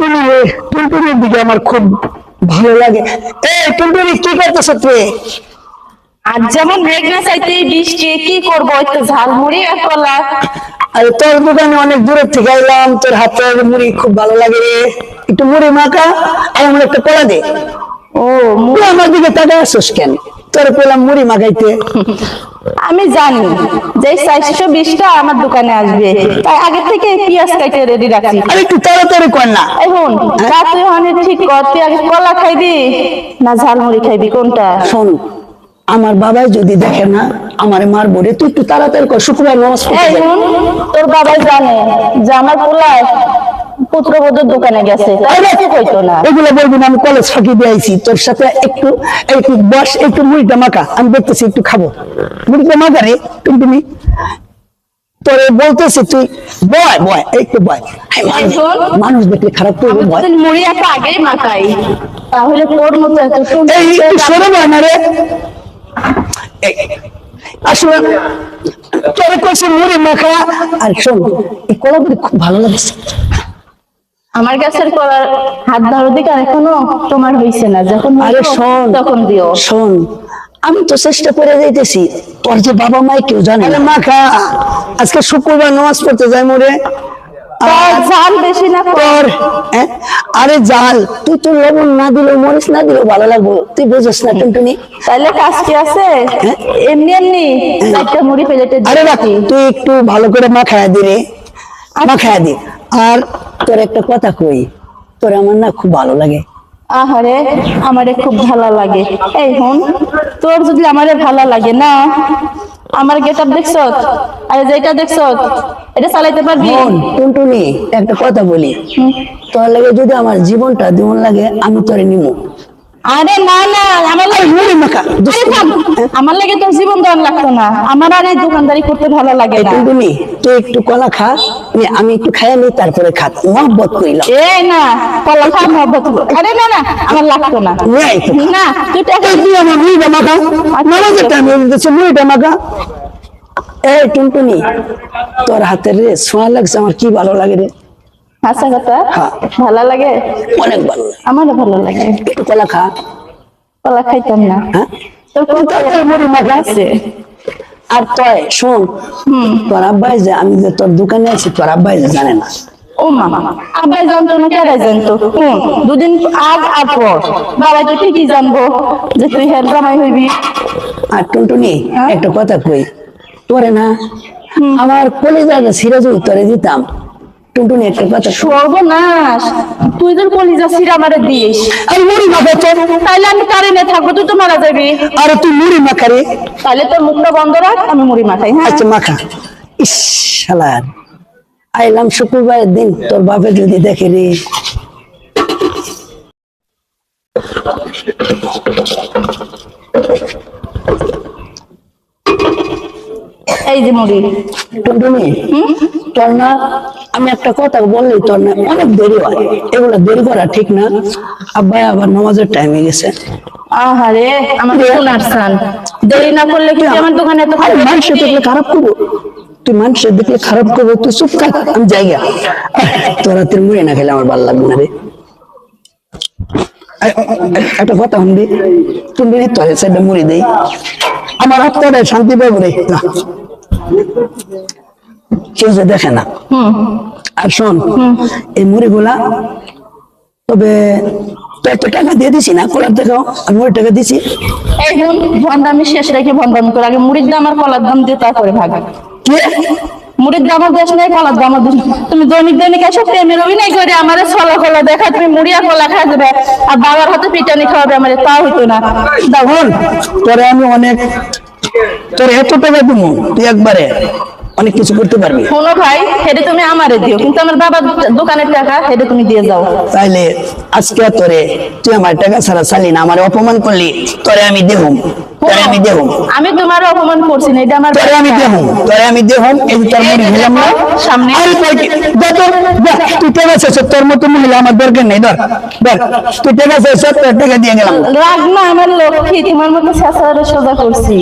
টুনটুনি রে টুনটুনির দিকে আমার খুব ভালো লাগে। এ টুনটুনি কি করতেছ তুই আর যেমন মেঘ না চাইতে বৃষ্টি কি করব? একটু ঝালমুড়ি আর কলা। আরে তোর দোকানে অনেক দূরের থেকে এলাম তোর হাতের মুড়ি খুব ভালো লাগে রে। একটু মুড়ি মাখা আর আমার একটা কলা দে। ও তুই আমার দিকে তাকায় আসছিস কেন? তোর পেলাম মুড়ি মাখাইতে। আমি জানি যে চারশো বিশটা আমার দোকানে আসবে। তাই আগে থেকে পেঁয়াজ কাটে রেডি রাখছি। আর একটু তাড়াতাড়ি কর না। এখন তা তুই অনেক ঠিক কর তুই আগে কলা খাইবি না ঝালমুড়ি খাইবি কোনটা? শোন আমার বাবাই যদি দেখে না আমারে মার বলে তুই একটু তাড়াতাড়ি কর শুক্রবার যাই। তোর বাবাই জানে যে আমার পোলায় পুত্রবধূর দোকানে গেছে। কইতো না? এগুলো বলবি না আমি কলেজ ফাঁকি দিয়ে আইছি। তোর সাথে একটু একটু বস একটু মুড়িটা মাখা আমি দেখতেছি একটু খাব। মুড়িটা মাখা রে তুমি তোরে বলতেছি তুই বয় বয় একটু বয়। মানুষ- দেখলে খারাপ করবে বয়। মুড়ি একটা আগেই মাখাই। তাহলে তোর মতো এত এই সুন্দর একটু সরে বয় না রে। আসলে তোরে কইছে মুড়ি মাখা। আর শোন এই কলাগুলি খুব ভালো লাগছে। আমার গাছের কলার হাত ধরো দিকে এখনও তোমার হইছে না। যখন আরে শোন তখন দিও। শোন আমি তো চেষ্টা করে যাইতেছি তোর যে বাবা মাই কেউ জানে না। মাখা আজকে শুক্রবার নামাজ পড়তে যাই মোরে। হ্যাঁ? আরে জাল তুই তো লবণ না দিলেও মরিচ না দিলেও ভালো লাগবো। তুই বুঝিস না টুনটুনি তাহলে কাজ কি আছে? এমনি এমনি একটা মুড়ি প্লেটে আরে রাখ তুই একটু ভালো করে মাখায়া দি রে মাখায়া দি আর তোর একটা কথা কই তোর আমার না খুব ভালো লাগে। আহারে আমারে খুব ভালো লাগে। এই হুন তোর যদি আমারে ভালো লাগে না আমার গেট আপ দেখছ? আরে যেটা দেখছ এটা চালাইতে পারবি? টুনটুনি একটা কথা বলি। তোর লাগে যদি আমার জীবনটা দিমন লাগে আমি তোরে নিমু। আরে না না আমার লাগে মাখা আমার লাগে তোর জীবন দেওয়ার লাগতো না। আমার আর এই দোকানদারি করতে ভালো লাগে না। টুনটুনি তুই একটু কলা খা আমি একটু খাইয়া নিই তারপরে খা। মহব্বত করিলাম। এই না কলা খা মহব্বত আরে না না আমার লাগতো না। নে তুই টাকা তুই আমার মুড়িটা মাখা। নামাজের টাইমে দিতেছে মুড়িটা মাখা। এই টুনটুনি তোর হাতের রে ছোঁয়া লাগছে আমার কি ভালো লাগে রে। হাসা কথা। ভালো লাগে? অনেক ভালো আমারও ভালো লাগে। একটু কলা খা। কলা খাইতাম না। হ্যাঁ? তোর কোন আছে? আর তয় শোন। তোর আব্বাই যে আমি যে তোর দোকানে আছি তোর আব্বাই যে জানে না। ও মামা আব্বাই জানতো না কেরাই জানতো? কোন দুদিন আগ আর পর। বাবা তো ঠিকই জানব যে তুই হের জামাই হইবি। আর টুনটুনি হ্যাঁ? একটা কথা কই তোরে না আমার কলেজাটা সিরাজুল উত্তরে দিতাম। টুনটুনি একটা কথা সর্বনাশ! তুই তোর কলিজা সিরা মারে দিস। আর মুড়ি তাইলে আমি কারেন্টে থাকব? তুই তো মারা যাবি। আরে তুই মুড়ি মাখা রে তাহলে তোর মুখটা বন্ধ রাখ আমি মুড়ি মাখাই হ্যাঁ? আচ্ছা মাখা। ইস শালার আইলাম শুক্রবারের দিন তোর বাপে যদি দেখে রে। এই যে মুড়ি টুনটুনি তোর না আমি একটা কথা বললি তোর না অনেক দেরি হয়। এগুলো দেরি করা ঠিক না। আব্বাই আবার নামাজের টাইম গেছে। আহারে আমার সোনার সান দেরি না করলে কি আমার দোকানে এত মানুষের দেখলে খারাপ করব। তুই মানুষের দেখলে খারাপ করব। তুই চুপ থাক আমি জায়গা তোরা তোর মুড়ে না খেলে আমার ভালো লাগবে না রে। একটা কথা শুনবি তুমি তোর সাইডে মুড়ি দেই। আমার আত্মারে শান্তি পাবো রে। না। কেউ যে দেখে না। আর শোন এই মুড়িগুলা তবে তো টাকা দিয়ে দিছি না কলার দেখাও আমি ওই টাকা দিছি। এই ভন্ডামি শেষ রেখে ভন্ডামি করে আগে মুড়ির দাম আর কলার দাম দিয়ে তারপরে ভাগ। মুড়ির দাম দেশ নেই কলার দাম দেশ তুমি দৈনিক দৈনিক এসব প্রেমের অভিনয় করে আমার ছলা কলা দেখা তুমি মুড়ি আর কলা খাই দেবে আর বাবার হাতে পিটানি খাওয়াবে আমার তা হইতো না। দেখুন তোরে আমি অনেক তোর এত টাকা দিব তুই একবারে অনেক কিছু করতে পারবি। শোনো ভাই হেডে তুমি আমারে দিও কিন্তু আমার বাবার দোকানের টাকা হেডে তুমি দিয়ে যাও। তাইলে আজকে তোরে তুই আমার টাকা ছাড়া চালি না আমার অপমান করলি তোরে আমি দেহুম তোরে আমি দেহুম আমি তোমার অপমান করছি না এটা আমার তোরে আমি দেহুম তোরে আমি দেহুম এই তোর মুড়ি খেলাম না? সামনে। আরে কই? যা তো, তুই টাকা শেষ তোর মতো মহিলা আমার দরকার নেই ধর ধর তুই টাকা শেষ তোর টাকা দিয়ে গেলাম। রাগ না আমার লক্ষ্মী তোমার মতো শেষারে সোজা করছি।